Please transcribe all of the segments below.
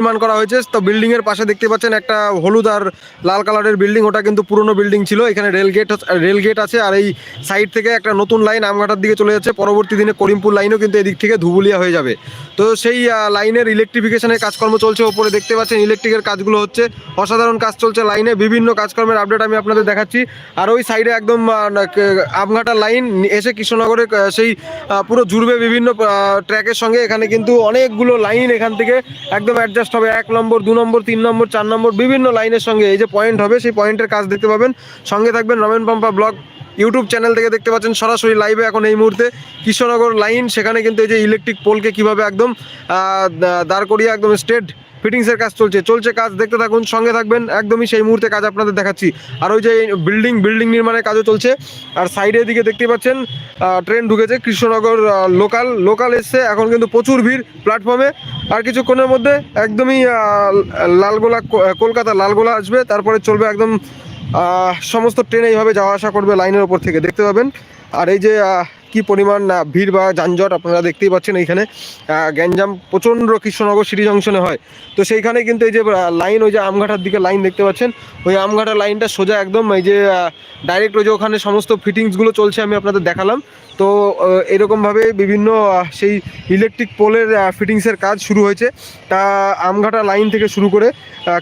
নির্মাণ করা হয়েছে। তো বিল্ডিং এর পাশে দেখতে পাচ্ছেন একটা হলুদ আর লাল কালারের বিল্ডিং ওটা কিন্তু পুরনো বিল্ডিং ছিল। এখানে রেল গেট রেল গেট আছে। আর এই সাইড থেকে একটা নতুন লাইন আমঘাটার দিকে চলে যাচ্ছে। পরবর্তী দিনে করিমপুর লাইনও কিন্তু এদিক থেকে ধুবুলিয়া হয়ে যাবে। তো সেই লাইনের ইলেকট্রিফিকেশনের কাজকর্ম চলছে। ওপরে দেখতে পাচ্ছেন ইলেকট্রিকের কাজগুলো হচ্ছে। অসাধারণ কাজ চলছে লাইনে বিভিন্ন কাজকর্মের আপডেট আমি আপনাদের দেখাচ্ছি। আর ওই সাইডে একদম ক- লাইন এসে কৃষ্ণনগরে সেই পুরো জুড়বে বিভিন্ন ট্র্যাকের সঙ্গে। এখানে কিন্তু অনেকগুলো লাইন এখান থেকে একদম অ্যাডজাস্ট হবে এক নম্বর, দু নম্বর, তিন নম্বর, চার নম্বর, বিভিন্ন লাইনের সঙ্গে এই যে পয়েন্ট হবে, সেই পয়েন্টের কাজ দেখতে পাবেন। সঙ্গে থাকবেন Ramen Pampa blog YouTube channel থেকে দেখতে পাচ্ছেন সরাসরি লাইভে এখন এই মুহূর্তে। কৃষ্ণনগর লাইন সেখানে কিন্তু এই যে ইলেকট্রিক পোলকে কীভাবে একদম দাঁড় করিয়ে একদম স্ট্রেট ফিটিংসের কাজ চলছে চলছে কাজ, দেখতে থাকুন, সঙ্গে থাকবেন, একদমই সেই মুহূর্তে কাজ আপনাদের দেখাচ্ছি। আর ওই যে বিল্ডিং বিল্ডিং নির্মাণের কাজও চলছে। আর সাইডের দিকে দেখতে পাচ্ছেন ট্রেন ঢুকেছে কৃষ্ণনগর লোকাল লোকাল এসছে, এখন কিন্তু প্রচুর ভিড় প্ল্যাটফর্মে আর কিছুক্ষণের মধ্যে একদমই লালগোলা কলকাতা লালগোলা আসবে, তারপরে চলবে একদম সমস্ত ট্রেন এইভাবে যাওয়া আসা করবে লাইনের ওপর থেকে, দেখতে পাবেন। আর এই যে কি পরিমাণ ভিড় বা যানজট আপনারা দেখতেই পাচ্ছেন এইখানে। গ্যাঞ্জাম প্রচণ্ড কৃষ্ণনগর সিটি জংশনে হয়। তো সেইখানে কিন্তু এই যে লাইন, ওই যে আমঘাটার দিকে লাইন দেখতে পাচ্ছেন, ওই আমঘাটার লাইনটা সোজা একদম এই যে ডাইরেক্ট ওই যে ওখানে সমস্ত ফিটিংসগুলো চলছে আমি আপনাদের দেখালাম। তো এরকমভাবে বিভিন্ন সেই ইলেকট্রিক পোলের ফিটিংসের কাজ শুরু হয়েছে। তা, আমঘাটা লাইন থেকে শুরু করে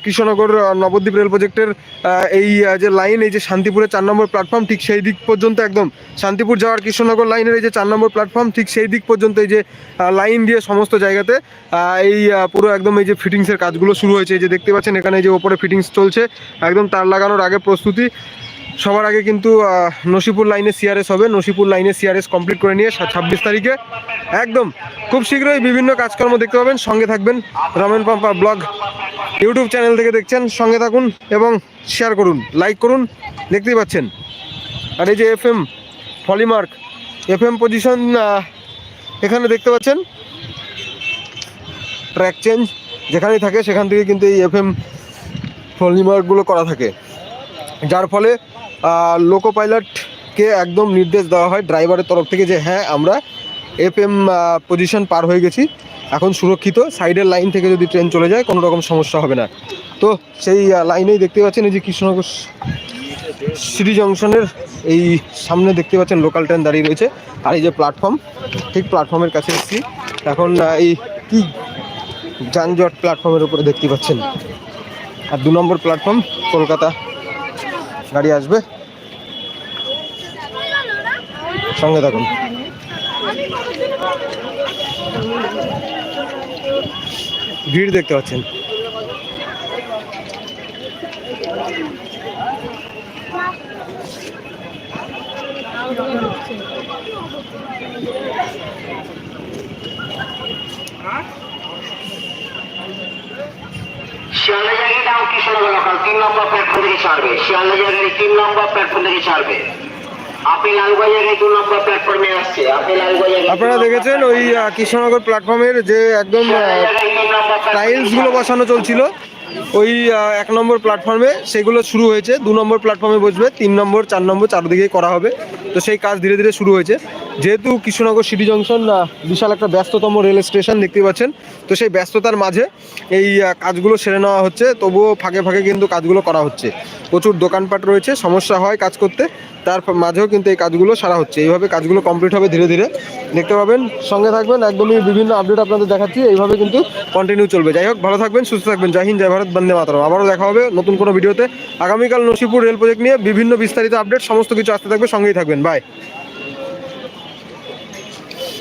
কৃষ্ণনগর নবদ্বীপ রেল প্রজেক্টের এই যে লাইন, এই যে শান্তিপুরের চার নম্বর প্ল্যাটফর্ম ঠিক সেই দিক পর্যন্ত একদম শান্তিপুর যাওয়ার কৃষ্ণনগর লাইনের এই যে চার নম্বর প্ল্যাটফর্ম ঠিক সেই দিক পর্যন্ত এই যে লাইন দিয়ে সমস্ত জায়গাতে এই পুরো একদম এই যে ফিটিংসের কাজগুলো শুরু হয়েছে। এই যে দেখতে পাচ্ছেন, এখানে যে ওপরে ফিটিংস চলছে, একদম তার লাগানোর আগে প্রস্তুতি। সবার আগে কিন্তু নসিপুর লাইনে সিআরএস হবে। নসিপুর লাইনে সিআরএস কমপ্লিট করে নিয়ে ছাব্বিশ তারিখে। একদম, খুব শীঘ্রই বিভিন্ন কাজকর্ম দেখতে পাবেন। সঙ্গে থাকবেন Ramen Pampa blog YouTube channel থেকে দেখছেন। সঙ্গে থাকুন এবং শেয়ার করুন লাইক করুন। দেখতেই পাচ্ছেন। আর এই যে এফ এম ফলিমার্ক এফ এম পজিশন এখানে দেখতে পাচ্ছেন? ট্র্যাক চেঞ্জ যেখানেই থাকে, সেখান থেকে কিন্তু এই এফ এম ফলিমার্কগুলো করা থাকে। যার ফলে লোকো পাইলটকে একদম নির্দেশ দেওয়া হয় ড্রাইভারের তরফ থেকে যে হ্যাঁ আমরা এফ এম পজিশন পার হয়ে গেছি। এখন সুরক্ষিত। সাইডের লাইন থেকে যদি ট্রেন চলে যায়, কোনো রকম সমস্যা হবে না। তো সেই লাইনেই দেখতে পাচ্ছেন, এই যে কৃষ্ণনগর সিটি জংশনের এই সামনে দেখতে পাচ্ছেন লোকাল ট্রেন দাঁড়িয়ে রয়েছে আর এই যে প্ল্যাটফর্ম, ঠিক প্ল্যাটফর্মের কাছে এসেছি। এখন এই কি যানজট প্ল্যাটফর্মের উপরে দেখতে পাচ্ছেন? আর দু নম্বর প্ল্যাটফর্ম, কলকাতা গাড়ি আসবে। সঙ্গে থাকুন। ভিড় দেখতে পাচ্ছেন। শিয়ালদা জায়গায় ডাউন কৃষ্ণনগর লোকাল তিন নম্বর প্ল্যাটফর্ম থেকে ছাড়বে। শিয়ালদা জায়গায় তিন নম্বর প্ল্যাটফর্ম থেকে ছাড়বে। আপনারা দেখেছেন ওই কৃষ্ণনগর প্ল্যাটফর্মের যে একদম টাইলসগুলো বসানো চলছিল। ওই এক নম্বর প্ল্যাটফর্মে সেগুলো শুরু হয়েছে। দু নম্বর প্ল্যাটফর্মে বসবে, তিন নম্বর, চার নম্বর, চারদিকেই করা হবে। তো সেই কাজ ধীরে ধীরে শুরু হয়েছে। যেহেতু কৃষ্ণনগর সিটি জংশন বিশাল একটা ব্যস্ততম রেল স্টেশন দেখতে পাচ্ছেন, তো সেই ব্যস্ততার মাঝে এই কাজগুলো সেরে নেওয়া হচ্ছে। তবুও ফাঁকে ফাঁকে কিন্তু কাজগুলো করা হচ্ছে। প্রচুর দোকানপাট রয়েছে, সমস্যা হয় কাজ করতে। তার মাঝেও কিন্তু এই কাজগুলো সারা হচ্ছে। এইভাবে কাজগুলো কমপ্লিট হবে ধীরে ধীরে। দেখতে পাবেন, সঙ্গে থাকবেন, একদমই বিভিন্ন আপডেট আপনাদের দেখাচ্ছি। এইভাবে কিন্তু কন্টিনিউ চলবে। যাই হোক, ভালো থাকবেন, সুস্থ থাকবেন। জয় হিন্দ, জয় ভারত, বন্দে মাতরম। আবারও দেখা হবে নতুন কোনো ভিডিওতে। আগামীকাল নসিপুর রেল প্রজেক্ট নিয়ে বিভিন্ন বিস্তারিত আপডেট সমস্ত কিছু আসতে থাকবে, সঙ্গেই থাকবেন। বাই